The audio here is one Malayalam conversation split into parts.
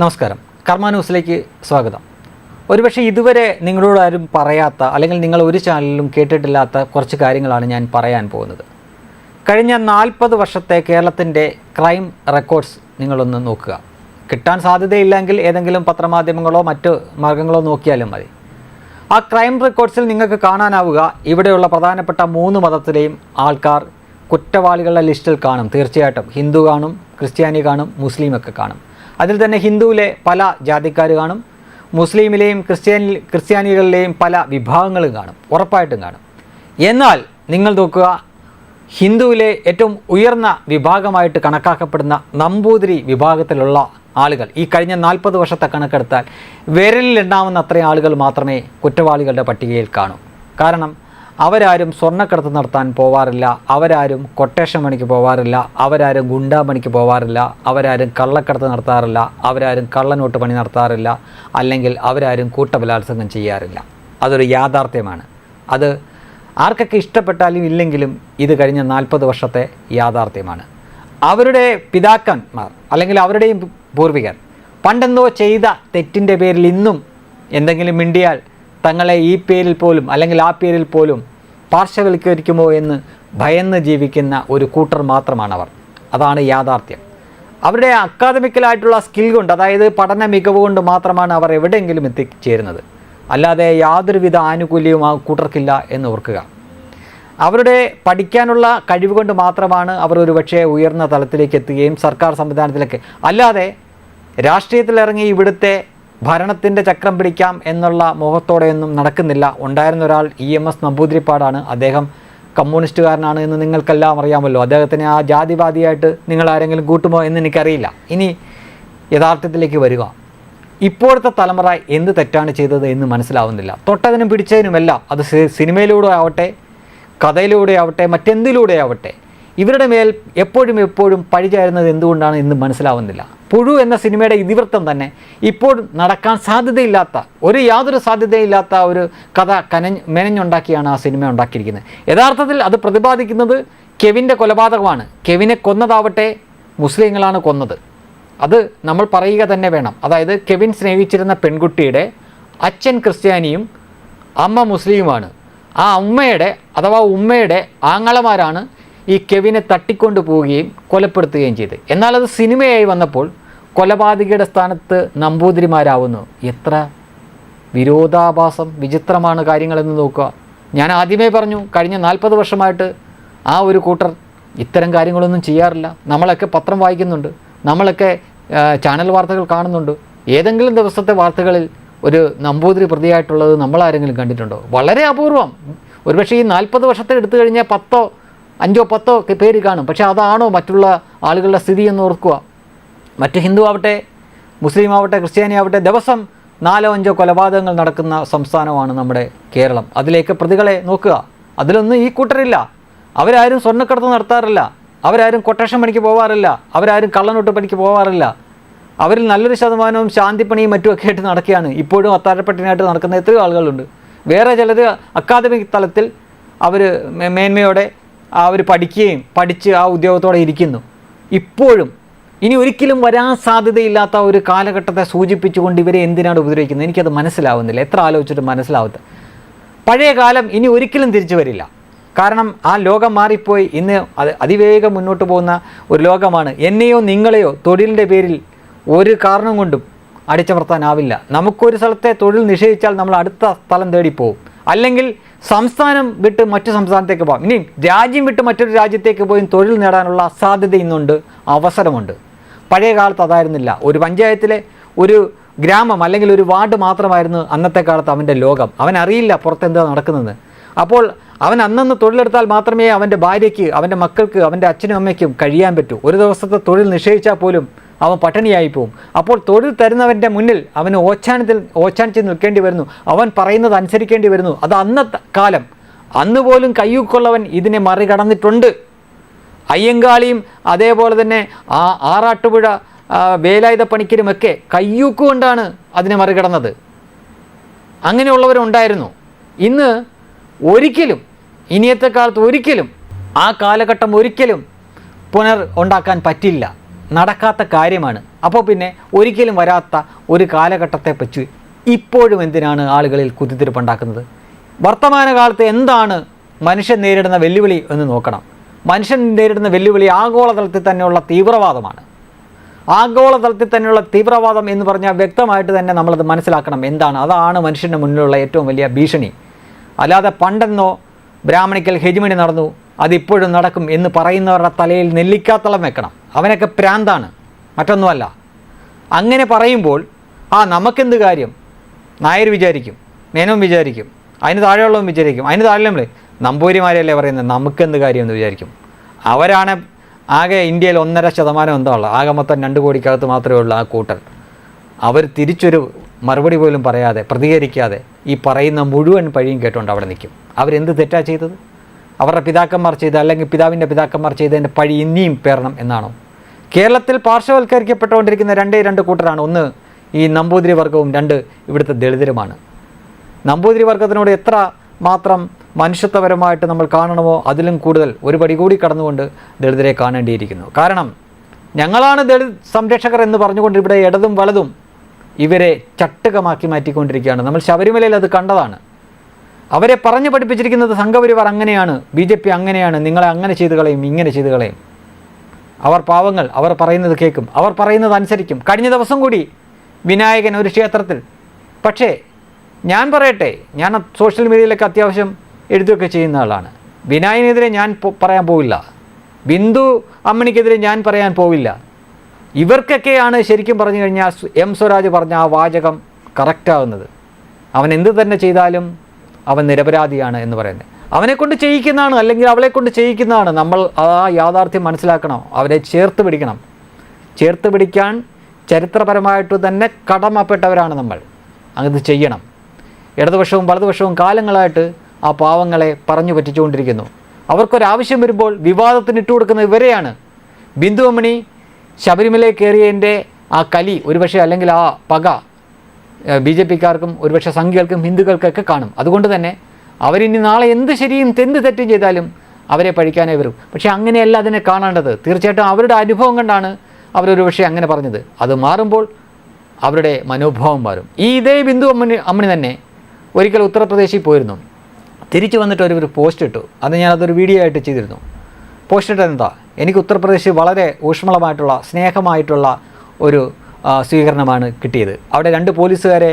നമസ്കാരം. കർമ്മ ന്യൂസിലേക്ക് സ്വാഗതം. ഒരുപക്ഷെ ഇതുവരെ നിങ്ങളോട് ആരും പറയാത്ത അല്ലെങ്കിൽ നിങ്ങൾ ഒരു ചാനലിലും കേട്ടിട്ടില്ലാത്ത കുറച്ച് കാര്യങ്ങളാണ് ഞാൻ പറയാൻ പോകുന്നത്. കഴിഞ്ഞ നാൽപ്പത് വർഷത്തെ കേരളത്തിന്റെ ക്രൈം റെക്കോർഡ്സ് നിങ്ങളൊന്ന് നോക്കുക. കിട്ടാൻ സാധ്യതയില്ലെങ്കിൽ ഏതെങ്കിലും പത്രമാധ്യമങ്ങളോ മറ്റ് മാർഗങ്ങളോ നോക്കിയാലും മതി. ആ ക്രൈം റെക്കോർഡ്സിൽ നിങ്ങൾക്ക് കാണാനാവുക ഇവിടെയുള്ള പ്രധാനപ്പെട്ട മൂന്ന് മതത്തിലെയും ആൾക്കാർ കുറ്റവാളികളുടെ ലിസ്റ്റിൽ കാണും. തീർച്ചയായിട്ടും ഹിന്ദു കാണും ക്രിസ്ത്യാനി കാണും മുസ്ലിമൊക്കെ കാണും. അതിൽ തന്നെ ഹിന്ദുവിലെ പല ജാതിക്കാർ കാണും മുസ്ലിമിലെയും ക്രിസ്ത്യാനി ക്രിസ്ത്യാനികളിലെയും പല വിഭാഗങ്ങളും കാണും ഉറപ്പായിട്ടും കാണും. എന്നാൽ നിങ്ങൾ നോക്കുക ഹിന്ദുവിലെ ഏറ്റവും ഉയർന്ന വിഭാഗമായിട്ട് കണക്കാക്കപ്പെടുന്ന നമ്പൂതിരി വിഭാഗത്തിലുള്ള ആളുകൾ ഈ കഴിഞ്ഞ നാൽപ്പത് വർഷത്തെ കണക്കെടുത്താൽ വിരലിലുണ്ടാവുന്ന അത്രയും ആളുകൾ മാത്രമേ കുറ്റവാളികളുടെ പട്ടികയിൽ കാണൂ. കാരണം അവരാരും സ്വർണക്കടത്ത് നടത്താൻ പോവാറില്ല. അവരാരും കൊട്ടേഷൻ പണിക്ക് പോവാറില്ല. അവരാരും ഗുണ്ടാ പണിക്ക് പോവാറില്ല. അവരാരും കള്ളക്കടത്ത് നടത്താറില്ല. അവരാരും കള്ളനോട്ട് പണി നടത്താറില്ല. അല്ലെങ്കിൽ അവരാരും കൂട്ടബലാത്സംഗം ചെയ്യാറില്ല. അതൊരു യാഥാർത്ഥ്യമാണ്. അത് ആർക്കൊക്കെ ഇഷ്ടപ്പെട്ടാലും ഇല്ലെങ്കിലും ഇത് കഴിഞ്ഞ നാൽപ്പത് വർഷത്തെ യാഥാർത്ഥ്യമാണ്. അവരുടെ പിതാക്കന്മാർ അല്ലെങ്കിൽ അവരുടെയും പൂർവികർ പണ്ടെന്തോ ചെയ്ത തെറ്റിന്റെ പേരിൽ ഇന്നും എന്തെങ്കിലും മിണ്ടിയാൽ തങ്ങളെ ഈ പേരിൽ പോലും അല്ലെങ്കിൽ ആ പേരിൽ പോലും പാർശ്വവൽക്കരിക്കുമോ എന്ന് ഭയന്ന് ജീവിക്കുന്ന ഒരു കൂട്ടർ മാത്രമാണ് അവർ അതാണ് യാഥാർത്ഥ്യം. അവരുടെ അക്കാദമിക്കലായിട്ടുള്ള സ്കിൽ കൊണ്ട് അതായത് പഠന മികവ് കൊണ്ട് മാത്രമാണ് അവർ എവിടെയെങ്കിലും എത്തിച്ചേരുന്നത്. അല്ലാതെ യാതൊരുവിധ ആനുകൂല്യവും ആ കൂട്ടർക്കില്ല എന്ന് ഓർക്കുക. അവരുടെ പഠിക്കാനുള്ള കഴിവ് കൊണ്ട് മാത്രമാണ് അവർ ഒരു പക്ഷേ ഉയർന്ന തലത്തിലേക്ക് എത്തുകയും സർക്കാർ സംവിധാനത്തിലേക്ക്. അല്ലാതെ രാഷ്ട്രീയത്തിലിറങ്ങി ഇവിടുത്തെ ഭരണത്തിന്റെ ചക്രം പിടിക്കാം എന്നുള്ള മുഖത്തോടെയൊന്നും നടക്കുന്നില്ല. ഉണ്ടായിരുന്ന ഒരാൾ ഇ എം എസ് നമ്പൂതിരിപ്പാടാണ്. അദ്ദേഹം കമ്മ്യൂണിസ്റ്റുകാരനാണ് എന്ന് നിങ്ങൾക്കെല്ലാം അറിയാമല്ലോ. അദ്ദേഹത്തിന് ആ ജാതിവാദിയായിട്ട് നിങ്ങൾ ആരെങ്കിലും കൂട്ടുമോ എന്ന് എനിക്കറിയില്ല. ഇനി യഥാർത്ഥത്തിലേക്ക് വരിക. ഇപ്പോഴത്തെ തലമുറ എന്ത് തെറ്റാണ് ചെയ്തത് എന്ന് മനസ്സിലാവുന്നില്ല. തൊട്ടതിനും പിടിച്ചതിനുമെല്ലാം അത് സിനിമയിലൂടെ ആവട്ടെ കഥയിലൂടെ ആവട്ടെ മറ്റെന്തിലൂടെ ആവട്ടെ ഇവരുടെ മേൽ എപ്പോഴും എപ്പോഴും പഴിചാരുന്നത് എന്തുകൊണ്ടാണ് എന്ന് മനസ്സിലാവുന്നില്ല. പുഴു എന്ന സിനിമയുടെ ഇതിവൃത്തം തന്നെ ഇപ്പോൾ നടക്കാൻ സാധ്യതയില്ലാത്ത ഒരു യാതൊരു സാധ്യതയില്ലാത്ത ഒരു കഥ കനഞ്ഞ് മെനഞ്ഞുണ്ടാക്കിയാണ് ആ സിനിമ ഉണ്ടാക്കിയിരിക്കുന്നത്. യഥാർത്ഥത്തിൽ അത് പ്രതിപാദിക്കുന്നത് കെവിന്റെ കൊലപാതകമാണ്. കെവിനെ കൊന്നതാവട്ടെ മുസ്ലിങ്ങളാണ് കൊന്നത്. അത് നമ്മൾ പറയുക തന്നെ വേണം. അതായത് കെവിൻ സ്നേഹിച്ചിരുന്ന പെൺകുട്ടിയുടെ അച്ഛൻ ക്രിസ്ത്യാനിയും അമ്മ മുസ്ലിമുമാണ് ആ അമ്മയുടെ അഥവാ ഉമ്മയുടെ ആങ്ങളമാരാണ് ഈ കെവിനെ തട്ടിക്കൊണ്ടു പോവുകയും കൊലപ്പെടുത്തുകയും ചെയ്ത് എന്നാൽ അത് സിനിമയായി വന്നപ്പോൾ കൊലപാതകയുടെ സ്ഥാനത്ത് നമ്പൂതിരിമാരാവുന്നു. എത്ര വിരോധാഭാസം വിചിത്രമാണ് കാര്യങ്ങളെന്ന് നോക്കുക. ഞാൻ ആദ്യമേ പറഞ്ഞു കഴിഞ്ഞ നാൽപ്പത് വർഷമായിട്ട് ആ ഒരു കൂട്ടർ ഇത്തരം കാര്യങ്ങളൊന്നും ചെയ്യാറില്ല. നമ്മളൊക്കെ പത്രം വായിക്കുന്നുണ്ട്. നമ്മളൊക്കെ ചാനൽ വാർത്തകൾ കാണുന്നുണ്ട്. ഏതെങ്കിലും ദിവസത്തെ വാർത്തകളിൽ ഒരു നമ്പൂതിരി പ്രതിയായിട്ടുള്ളത് നമ്മളാരെങ്കിലും കണ്ടിട്ടുണ്ടോ? വളരെ അപൂർവം. ഒരുപക്ഷെ ഈ നാൽപ്പത് വർഷത്തെ എടുത്തു കഴിഞ്ഞാൽ പത്തോ അഞ്ചോ പത്തോ പേര് കാണും. പക്ഷേ അതാണോ മറ്റുള്ള ആളുകളുടെ സ്ഥിതി എന്ന് ഓർക്കുക. മറ്റ് ഹിന്ദു ആവട്ടെ മുസ്ലിം ആവട്ടെ ക്രിസ്ത്യാനി ആവട്ടെ ദിവസം നാലോ അഞ്ചോ കൊലപാതകങ്ങൾ നടക്കുന്ന സംസ്ഥാനമാണ് നമ്മുടെ കേരളം. അതിലേക്ക് പ്രതികളെ നോക്കുക. അതിലൊന്നും ഈ കൂട്ടരില്ല. അവരാരും സ്വർണക്കടത്ത് നടത്താറില്ല. അവരാരും കൊട്ടേഷൻ പണിക്ക് പോവാറില്ല. അവരാരും കള്ളനോട്ട് പണിക്ക് പോവാറില്ല. അവരിൽ നല്ലൊരു ശതമാനവും ശാന്തിപ്പണിയും മറ്റുമൊക്കെ ആയിട്ട് നടക്കുകയാണ്. ഇപ്പോഴും അത്താഴപ്പട്ടിനായിട്ട് നടക്കുന്ന എത്രയോ ആളുകളുണ്ട്. വേറെ ചിലർ അക്കാദമിക് തലത്തിൽ അവർ മേന്മയോടെ അവർ പഠിക്കുകയും പഠിച്ച് ആ ഉദ്യോഗത്തോടെ ഇരിക്കുന്നു. ഇപ്പോഴും ഇനി ഒരിക്കലും വരാൻ സാധ്യതയില്ലാത്ത ഒരു കാലഘട്ടത്തെ സൂചിപ്പിച്ചുകൊണ്ട് ഇവരെ എന്തിനാണ് ഉപദ്രവിക്കുന്നത്? എനിക്കത് മനസ്സിലാവുന്നില്ല. എത്ര ആലോചിച്ചിട്ട് മനസ്സിലാവത്ത്. പഴയ കാലം ഇനി ഒരിക്കലും തിരിച്ചു വരില്ല. കാരണം ആ ലോകം മാറിപ്പോയി. ഇന്ന് അത് അതിവേഗം മുന്നോട്ട് പോകുന്ന ഒരു ലോകമാണ്. എന്നെയോ നിങ്ങളെയോ തൊഴിലിന്റെ പേരിൽ ഒരു കാരണം കൊണ്ടും അടിച്ചമർത്താനാവില്ല. നമുക്കൊരു സ്ഥലത്തെ തൊഴിൽ നിഷേധിച്ചാൽ നമ്മൾ അടുത്ത സ്ഥലം തേടിപ്പോവും. അല്ലെങ്കിൽ സംസ്ഥാനം വിട്ട് മറ്റു സംസ്ഥാനത്തേക്ക് പോകാം. ഇനിയും രാജ്യം വിട്ട് മറ്റൊരു രാജ്യത്തേക്ക് പോയി തൊഴിൽ നേടാനുള്ള സാധ്യത ഇന്നുണ്ട് അവസരമുണ്ട്. പഴയ കാലത്ത് അതായിരുന്നില്ല. ഒരു പഞ്ചായത്തിലെ ഒരു ഗ്രാമം അല്ലെങ്കിൽ ഒരു വാർഡ് മാത്രമായിരുന്നു അന്നത്തെ കാലത്ത് അവന്റെ ലോകം. അവൻ അറിയില്ല പുറത്തെന്താ നടക്കുന്നത്. അപ്പോൾ അവൻ അന്നന്ന് തൊഴിലെടുത്താൽ മാത്രമേ അവന്റെ ഭാര്യയ്ക്ക് അവന്റെ മക്കൾക്ക് അവന്റെ അച്ഛനും അമ്മയ്ക്കും കഴിയാൻ പറ്റൂ. ഒരു ദിവസത്തെ തൊഴിൽ നിഷേധിച്ചാൽ പോലും അവൻ പട്ടിണിയായി പോകും അപ്പോൾ തൊഴിൽ തരുന്നവന്റെ മുന്നിൽ അവന് ഓച്ചാനത്തിൽ ഓച്ചാനിച്ച് നിൽക്കേണ്ടി വരുന്നു. അവൻ പറയുന്നത് അനുസരിക്കേണ്ടി വരുന്നു. അത് അന്നത്തെ കാലം. അന്ന് പോലും കയ്യൂക്കുള്ളവൻ ഇതിനെ മറികടന്നിട്ടുണ്ട്. അയ്യങ്കാളിയും അതേപോലെ തന്നെ ആ ആറാട്ടുപുഴ വേലായുധ പണിക്കരുമൊക്കെ കയ്യൂക്കുകൊണ്ടാണ് അതിനെ മറികടന്നത്. അങ്ങനെയുള്ളവരുണ്ടായിരുന്നു. ഇന്ന് ഒരിക്കലും ഇനിയത്തെ കാലത്ത് ഒരിക്കലും ആ കാലഘട്ടം ഒരിക്കലും പുനർ ഉണ്ടാക്കാൻ പറ്റില്ല. നടക്കാത്ത കാര്യമാണ്. അപ്പോൾ പിന്നെ ഒരിക്കലും വരാത്ത ഒരു കാലഘട്ടത്തെ പറ്റി ഇപ്പോഴും എന്തിനാണ് ആളുകളിൽ കുത്തിത്തിരിപ്പുണ്ടാക്കുന്നത്? വർത്തമാനകാലത്ത് എന്താണ് മനുഷ്യൻ നേരിടുന്ന വെല്ലുവിളി എന്ന് നോക്കണം. മനുഷ്യൻ നേരിടുന്ന വെല്ലുവിളി ആഗോളതലത്തിൽ തന്നെയുള്ള തീവ്രവാദമാണ്. ആഗോളതലത്തിൽ തന്നെയുള്ള തീവ്രവാദം എന്ന് പറഞ്ഞാൽ വ്യക്തമായിട്ട് തന്നെ നമ്മളത് മനസ്സിലാക്കണം എന്താണ്. അതാണ് മനുഷ്യന്റെ മുന്നിലുള്ള ഏറ്റവും വലിയ ഭീഷണി. അല്ലാതെ പണ്ടെന്നോ ബ്രാഹ്മണിക്കൽ ഹെജിമണി നടന്നു അതിപ്പോഴും നടക്കും എന്ന് പറയുന്നവരുടെ തലയിൽ നെല്ലിക്കാത്തളം വെക്കണം. അവനൊക്കെ പ്രാന്താണ് മറ്റൊന്നുമല്ല. അങ്ങനെ പറയുമ്പോൾ ആ നമുക്കെന്ത് കാര്യം? നായർ വിചാരിക്കും മേനോൻ വിചാരിക്കും അതിന് താഴെയുള്ളവൻ വിചാരിക്കും അതിന് താഴെ നമ്മൾ നമ്പൂരിമാരെയല്ലേ പറയുന്നത്? നമുക്കെന്ത് കാര്യം എന്ന് വിചാരിക്കും. അവരാണ് ആകെ ഇന്ത്യയിൽ ഒന്നര ശതമാനം എന്താ ഉള്ളത്? ആകെ മൊത്തം രണ്ട് കോടിക്കകത്ത് മാത്രമേ ഉള്ളൂ ആ കൂട്ടർ അവർ തിരിച്ചൊരു മറുപടി പോലും പറയാതെ പ്രതികരിക്കാതെ ഈ പറയുന്ന മുഴുവൻ പഴിയും കേട്ടുകൊണ്ട് അവിടെ നിൽക്കും. അവരെന്ത് തെറ്റാ ചെയ്തത്? അവരുടെ പിതാക്കന്മാർ ചെയ്ത അല്ലെങ്കിൽ പിതാവിന്റെ പിതാക്കന്മാർ ചെയ്തതിന്റെ പഴി ഇനിയും പേരണം എന്നാണോ? കേരളത്തിൽ പാർശ്വവൽക്കരിക്കപ്പെട്ടുകൊണ്ടിരിക്കുന്ന രണ്ടേ രണ്ട് കൂട്ടരാണ്. ഒന്ന് ഈ നമ്പൂതിരി വർഗവും രണ്ട് ഇവിടുത്തെ ദളിതരുമാണ്. നമ്പൂതിരി വർഗത്തിനോട് എത്ര മാത്രം മനുഷ്യത്വപരമായിട്ട് നമ്മൾ കാണണമോ? അതിലും കൂടുതൽ ഒരു പടി കൂടി കടന്നുകൊണ്ട് ദളിതരെ കാണേണ്ടിയിരിക്കുന്നു. കാരണം ഞങ്ങളാണ് ദളിത് സംരക്ഷകർ എന്ന് പറഞ്ഞുകൊണ്ട് ഇവിടെ ഇടതും വലതും ഇവരെ ചട്ടുകമാക്കി മാറ്റിക്കൊണ്ടിരിക്കുകയാണ്. നമ്മൾ ശബരിമലയിൽ അത് കണ്ടതാണ്. അവരെ പറഞ്ഞു പഠിപ്പിച്ചിരിക്കുന്നത് സംഘപരിവാർ അങ്ങനെയാണ് ബി ജെ പി അങ്ങനെയാണ് നിങ്ങളെ അങ്ങനെ ചെയ്തു കളയും ഇങ്ങനെ ചെയ്തു കളയും. അവർ പാവങ്ങൾ അവർ പറയുന്നത് കേൾക്കും. അവർ പറയുന്നത് അനുസരിക്കും. കഴിഞ്ഞ ദിവസം കൂടി വിനായകൻ ഒരു ക്ഷേത്രത്തിൽ. പക്ഷേ ഞാൻ പറയട്ടെ ഞാൻ സോഷ്യൽ മീഡിയയിലൊക്കെ അത്യാവശ്യം എഴുതുകയൊക്കെ ചെയ്യുന്ന ആളാണ്. വിനായനെതിരെ ഞാൻ പറയാൻ പോവില്ല. ബിന്ദു അമ്മണിക്കെതിരെ ഞാൻ പറയാൻ പോവില്ല. ഇവർക്കൊക്കെയാണ് ശരിക്കും പറഞ്ഞു കഴിഞ്ഞാൽ എം സ്വരാജ് പറഞ്ഞ ആ വാചകം കറക്റ്റാകുന്നത് അവൻ എന്ത് തന്നെ ചെയ്താലും അവൻ നിരപരാധിയാണ് എന്ന് പറയുന്നത്. അവനെക്കൊണ്ട് ചെയ്യിക്കുന്നതാണ് അല്ലെങ്കിൽ അവളെക്കൊണ്ട് ചെയ്യിക്കുന്നതാണ് നമ്മൾ ആ യാഥാർത്ഥ്യം മനസ്സിലാക്കണം. അവരെ ചേർത്ത് പിടിക്കണം. ചേർത്ത് പിടിക്കാൻ ചരിത്രപരമായിട്ട് തന്നെ കടമപ്പെട്ടവരാണ് നമ്മൾ. അത് ചെയ്യണം. ഇടതുപക്ഷവും വലതുപക്ഷവും കാലങ്ങളായിട്ട് ആ പാവങ്ങളെ പറഞ്ഞു പറ്റിച്ചുകൊണ്ടിരിക്കുന്നു. അവർക്കൊരാവശ്യം വരുമ്പോൾ വിവാദത്തിന് ഇട്ടുകൊടുക്കുന്ന ഇവരെയാണ്. ബിന്ദുവമണി ശബരിമല കയറിയതിന്റെ ആ കലി ഒരുപക്ഷെ അല്ലെങ്കിൽ ആ പക ബി ജെ പിക്കാർക്കും ഒരുപക്ഷെ സംഘികൾക്കും ഹിന്ദുക്കൾക്കൊക്കെ കാണും. അതുകൊണ്ട് തന്നെ അവരിനി നാളെ എന്ത് ശരിയും എന്ത് തെറ്റും ചെയ്താലും അവരെ പഴിക്കാനേ വരും. പക്ഷേ അങ്ങനെയല്ല അതിനെ കാണേണ്ടത്. തീർച്ചയായിട്ടും അവരുടെ അനുഭവം കണ്ടാണ് അവരൊരു പക്ഷേ അങ്ങനെ പറഞ്ഞത്. അത് മാറുമ്പോൾ അവരുടെ മനോഭാവം മാറും. ഈ ഇതേ ബിന്ദു അമ്മണി അമ്മണി തന്നെ ഒരിക്കൽ ഉത്തർപ്രദേശിൽ പോയിരുന്നു. തിരിച്ചു വന്നിട്ട് ഒരു ഒരു പോസ്റ്റ് ഇട്ടു. അത് ഞാനതൊരു വീഡിയോ ആയിട്ട് ചെയ്തിരുന്നു. പോസ്റ്റ് ഇട്ടത് എന്താ? എനിക്ക് ഉത്തർപ്രദേശ് വളരെ ഊഷ്മളമായിട്ടുള്ള സ്നേഹമായിട്ടുള്ള ഒരു സ്വീകരണമാണ് കിട്ടിയത്. അവിടെ രണ്ട് പോലീസുകാരെ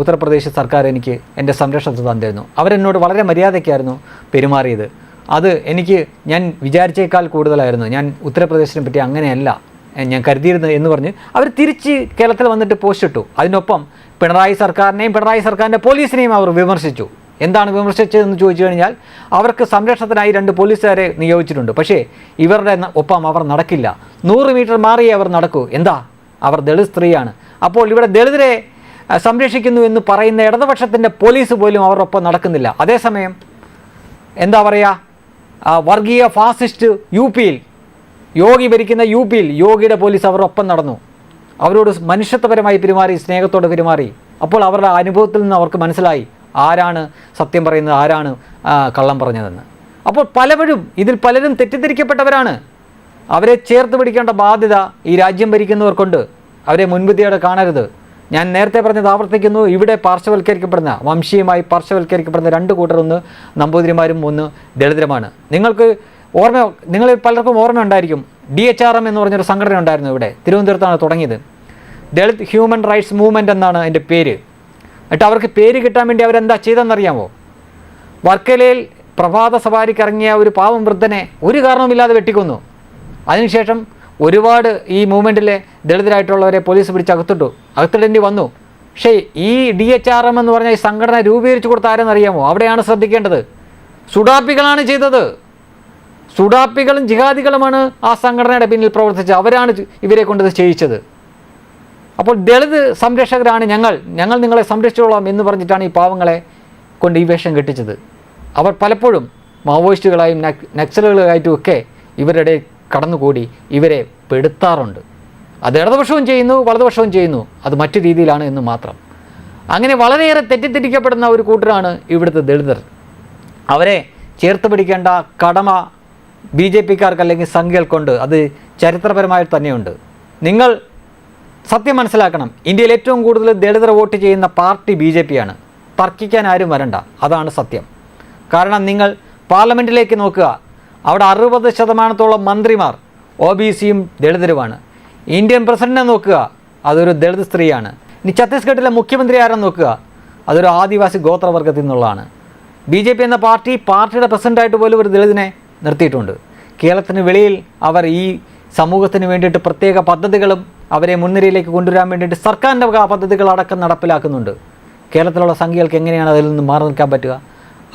ഉത്തർപ്രദേശ് സർക്കാർ എനിക്ക് എന്റെ സംരക്ഷണത്തിൽ തന്നിരുന്നു. അവരെന്നോട് വളരെ മര്യാദയ്ക്കായിരുന്നു പെരുമാറിയത്. അത് എനിക്ക് ഞാൻ വിചാരിച്ചേക്കാൾ കൂടുതലായിരുന്നു. ഞാൻ ഉത്തർപ്രദേശിനെ പറ്റി അങ്ങനെയല്ല ഞാൻ കരുതിയിരുന്നത് എന്ന് പറഞ്ഞ് അവർ തിരിച്ച് കേരളത്തിൽ വന്നിട്ട് പോസ്റ്റ് ഇട്ടു. അതിനൊപ്പം പിണറായി സർക്കാരിനെയും പിണറായി സർക്കാരിന്റെ പോലീസിനെയും അവർ വിമർശിച്ചു. എന്താണ് വിമർശിച്ചതെന്ന് ചോദിച്ചു കഴിഞ്ഞാൽ അവർക്ക് സംരക്ഷണത്തിനായി രണ്ട് പോലീസുകാരെ നിയോഗിച്ചിട്ടുണ്ട്. പക്ഷേ ഇവരുടെ ഒപ്പം അവർ നടക്കില്ല. നൂറ് മീറ്റർ മാറിയേ അവർ നടക്കൂ. എന്താ? അവർ ദളിത് സ്ത്രീയാണ്. അപ്പോൾ ഇവിടെ ദളിതരെ സംരക്ഷിക്കുന്നു എന്ന് പറയുന്ന ഇടതുപക്ഷത്തിന്റെ പോലീസ് പോലും അവരൊപ്പം നടക്കുന്നില്ല. അതേസമയം എന്താ പറയുക വർഗീയ ഫാസിസ്റ്റ് യു പിയിൽ യോഗി ഭരിക്കുന്ന യു പിയിൽ യോഗിയുടെ പോലീസ് അവരൊപ്പം നടന്നു. അവരോട് മനുഷ്യത്വപരമായി പെരുമാറി സ്നേഹത്തോടെ പെരുമാറി. അപ്പോൾ അവരുടെ അനുഭവത്തിൽ നിന്ന് അവർക്ക് മനസ്സിലായി ആരാണ് സത്യം പറയുന്നത് ആരാണ് കള്ളം പറഞ്ഞതെന്ന്. അപ്പോൾ പലവരും ഇതിൽ പലരും തെറ്റിദ്ധരിക്കപ്പെട്ടവരാണ്. അവരെ ചേർത്ത് പിടിക്കേണ്ട ബാധ്യത ഈ രാജ്യം ഭരിക്കുന്നവർക്കുണ്ട് അവരെ മുൻവിധിയോടെ കാണരുത്. ഞാൻ നേരത്തെ പറഞ്ഞത് ആവർത്തിക്കുന്നു ഇവിടെ പാർശ്വവൽക്കരിക്കപ്പെടുന്ന വംശീയമായി പാർശ്വവൽക്കരിക്കപ്പെടുന്ന രണ്ട് കൂട്ടർ ഒന്ന് നമ്പൂതിരിമാരും ഒന്ന് ദളിതരുമാണ്. നിങ്ങൾക്ക് ഓർമ്മ നിങ്ങൾ പലർക്കും ഓർമ്മ ഉണ്ടായിരിക്കും. ഡി എച്ച് ആർ എം എന്ന് പറഞ്ഞൊരു സംഘടന ഉണ്ടായിരുന്നു ഇവിടെ. തിരുവനന്തപുരത്താണ് തുടങ്ങിയത്. ദളിത് ഹ്യൂമൻ റൈറ്റ്സ് മൂവ്മെന്റ് എന്നാണ് അതിന്റെ പേര്. എന്നിട്ട് അവർക്ക് പേര് കിട്ടാൻ വേണ്ടി അവരെന്താ ചെയ്തെന്നറിയാമോ വർക്കലയിൽ പ്രഭാത സവാരിക്ക് ഇറങ്ങിയ ഒരു പാവം വൃദ്ധനെ ഒരു കാരണവുമില്ലാതെ വെട്ടിക്കൊന്നു. അതിനുശേഷം ഒരുപാട് ഈ മൂവ്മെന്റിലെ ദളിതരായിട്ടുള്ളവരെ പോലീസ് പിടിച്ച് അകത്തിട്ടു അകത്തിടേണ്ടി വന്നു. പക്ഷേ ഈ ഡി എച്ച് ആർ എം എന്ന് പറഞ്ഞ ഈ സംഘടന രൂപീകരിച്ചു കൊടുത്ത ആരെന്നറിയാമോ? അവിടെയാണ് ശ്രദ്ധിക്കേണ്ടത്. സുഡാപ്പികളാണ് ചെയ്തത്. സുഡാപ്പികളും ജിഹാദികളുമാണ് ആ സംഘടനയുടെ പിന്നിൽ പ്രവർത്തിച്ചത്. അവരാണ് ഇവരെ കൊണ്ടത് ചെയ്യിച്ചത് അപ്പോൾ ദളിത് സംരക്ഷകരാണ് ഞങ്ങൾ. ഞങ്ങൾ നിങ്ങളെ സംരക്ഷിച്ചോളാം എന്ന് പറഞ്ഞിട്ടാണ് ഈ പാവങ്ങളെ കൊണ്ട് ഈ വേഷം കെട്ടിച്ചത്. അവർ പലപ്പോഴും മാവോയിസ്റ്റുകളായും നക്- നക്സലുകളായിട്ടും ഒക്കെ ഇവരുടെ കടന്നുകൂടി ഇവരെ പെടുത്താറുണ്ട്. അത് ഇടതുപക്ഷവും ചെയ്യുന്നു വലതുപക്ഷവും ചെയ്യുന്നു. അത് മറ്റു രീതിയിലാണ് എന്ന് മാത്രം. അങ്ങനെ വളരെയേറെ തെറ്റിദ്ധരിക്കപ്പെടുന്ന ഒരു കൂട്ടരാണ് ഇവിടുത്തെ ദളിതർ. അവരെ ചേർത്ത് പിടിക്കേണ്ട കടമ ബി ജെ പിക്കാർക്ക് അല്ലെങ്കിൽ സംഖ്യകൾക്കുണ്ട് അത് ചരിത്രപരമായി തന്നെയുണ്ട്. നിങ്ങൾ സത്യം മനസ്സിലാക്കണം ഇന്ത്യയിൽ ഏറ്റവും കൂടുതൽ ദളിതർ വോട്ട് ചെയ്യുന്ന പാർട്ടി ബി ജെ തർക്കിക്കാൻ ആരും വരണ്ട അതാണ് സത്യം. കാരണം നിങ്ങൾ പാർലമെന്റിലേക്ക് നോക്കുക അവിടെ അറുപത് ശതമാനത്തോളം മന്ത്രിമാർ ഒ ബി സിയും ദളിതരുമാണ്. ഇന്ത്യൻ പ്രസിഡന്റിനെ നോക്കുക അതൊരു ദളിത് സ്ത്രീയാണ്. ഇനി ഛത്തീസ്ഗഡിലെ മുഖ്യമന്ത്രി ആരെന്ന് നോക്കുക അതൊരു ആദിവാസി ഗോത്രവർഗത്തിൽ നിന്നുള്ളതാണ്. ബി ജെ പി എന്ന പാർട്ടി പാർട്ടിയുടെ പ്രസിഡന്റായിട്ട് പോലും ഒരു ദളിതിനെ നിർത്തിയിട്ടുണ്ട്. കേരളത്തിന് വെളിയിൽ അവർ ഈ സമൂഹത്തിന് വേണ്ടിയിട്ട് പ്രത്യേക പദ്ധതികളും അവരെ മുൻനിരയിലേക്ക് കൊണ്ടുവരാൻ വേണ്ടിയിട്ട് സർക്കാരിന്റെ പദ്ധതികളടക്കം നടപ്പിലാക്കുന്നുണ്ട്. കേരളത്തിലുള്ള സംഖ്യകൾക്ക് എങ്ങനെയാണ് അതിൽ നിന്ന് മാറി നിൽക്കാൻ പറ്റുക?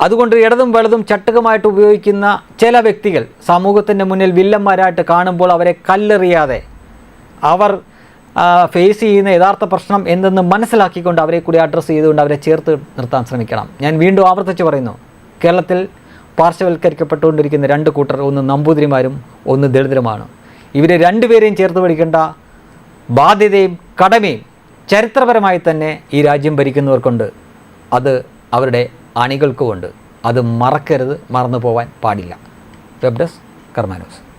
അതുകൊണ്ട് ഇടതും വലതും ചട്ടുകമായിട്ട് ഉപയോഗിക്കുന്ന ചില വ്യക്തികൾ സമൂഹത്തിന്റെ മുന്നിൽ വില്ലന്മാരായിട്ട് കാണുമ്പോൾ അവരെ കല്ലെറിയാതെ അവർ ഫേസ് ചെയ്യുന്ന യഥാർത്ഥ പ്രശ്നം എന്തെന്ന് മനസ്സിലാക്കിക്കൊണ്ട് അവരെ കൂടി അഡ്രസ്സ് ചെയ്തുകൊണ്ട് അവരെ ചേർത്ത് നിർത്താൻ ശ്രമിക്കണം. ഞാൻ വീണ്ടും ആവർത്തിച്ച് പറയുന്നു. കേരളത്തിൽ പാർശ്വവൽക്കരിക്കപ്പെട്ടുകൊണ്ടിരിക്കുന്ന രണ്ട് കൂട്ടർ ഒന്ന് നമ്പൂതിരിമാരും ഒന്ന് ദളിതരുമാണ്. ഇവരെ രണ്ടുപേരെയും ചേർത്ത് പഠിക്കേണ്ട ബാധ്യതയും കടമയും ചരിത്രപരമായി തന്നെ ഈ രാജ്യം ഭരിക്കുന്നവർക്കുണ്ട്. അത് അവരുടെ അണികൾക്കുമുണ്ട്. അത് മറക്കരുത് മറന്നു പോവാൻ പാടില്ല. Web desk കർമാനോസ്